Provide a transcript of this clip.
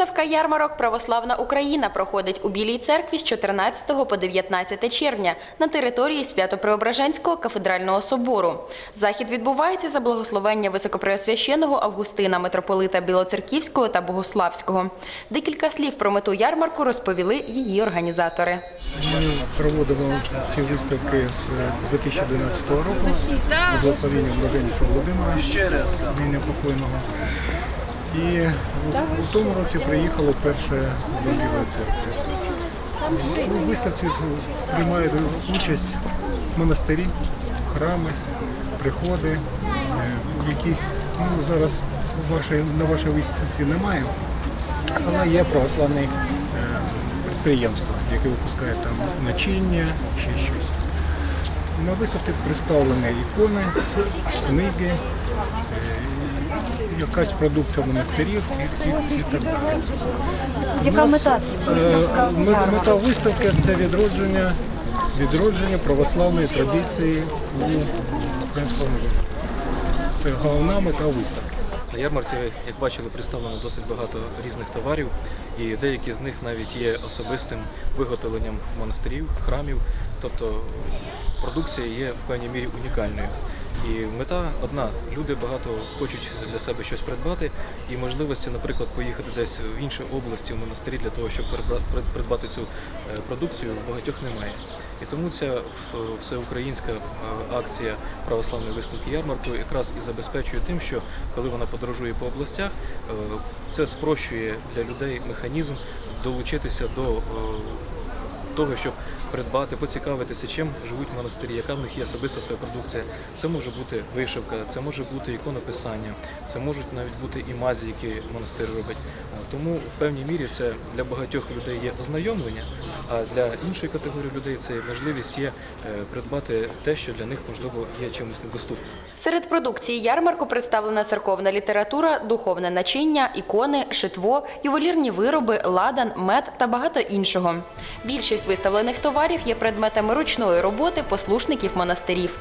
Виставка ярмарок Православна Україна проходить у Білій церкві з 14 по 19 червня на території Свято-Преображенського кафедрального собору. Захід відбувається за благословення високопреосвященого Августина, митрополита Білоцерківського та Богославського. Декілька слів про мету ярмарку розповіли її організатори. Ми проводимо ці виставки з 2012 року з благословенням Блаженніша Володимира ім'я покойного. І у- тому році приїхало перше до Білої церкви. У виставці приймають участь монастирі, храми, приходи, е, якісь, ну зараз на вашій виставці немає, але є православне підприємство, яке випускає там начиння чи щось. На виставці представлені ікони, книги, е, якась продукція монастирів і, і, і так далі. Яка мета цієї е, виставки? мета- виставки це відродження, відродження православної традиції у українському народі. Це головна мета виставки. На ярмарці, як бачили, представлено досить багато різних товарів, і деякі з них навіть є особистим виготовленням монастирів, храмів. Тобто продукція є в певній мірі унікальною. І мета одна: люди багато хочуть для себе щось придбати, і можливості, наприклад, поїхати десь в інші області, в монастирі для того, щоб придба- придбати цю е, продукцію, багатьох немає. І тому ця всеукраїнська е, акція православної виставки ярмарку якраз і забезпечує тим, що коли вона подорожує по областях, е, це спрощує для людей механізм долучитися до того, щоб придбати, поцікавитися, чим живуть монастирі, яка в них є особиста своя продукція. Це може бути вишивка, це може бути іконописання, це можуть навіть бути і мазі, які монастир робить. Тому в певній мірі це для багатьох людей є ознайомлення, а для іншої категорії людей це можливість є е, придбати те, що для них можливо є чимось недоступним. Серед продукції ярмарку представлена церковна література, духовне начиння, ікони, шитво, ювелірні вироби, ладан, мед та багато іншого. Більшість виставлених товарів є предметами ручної роботи послушників монастирів.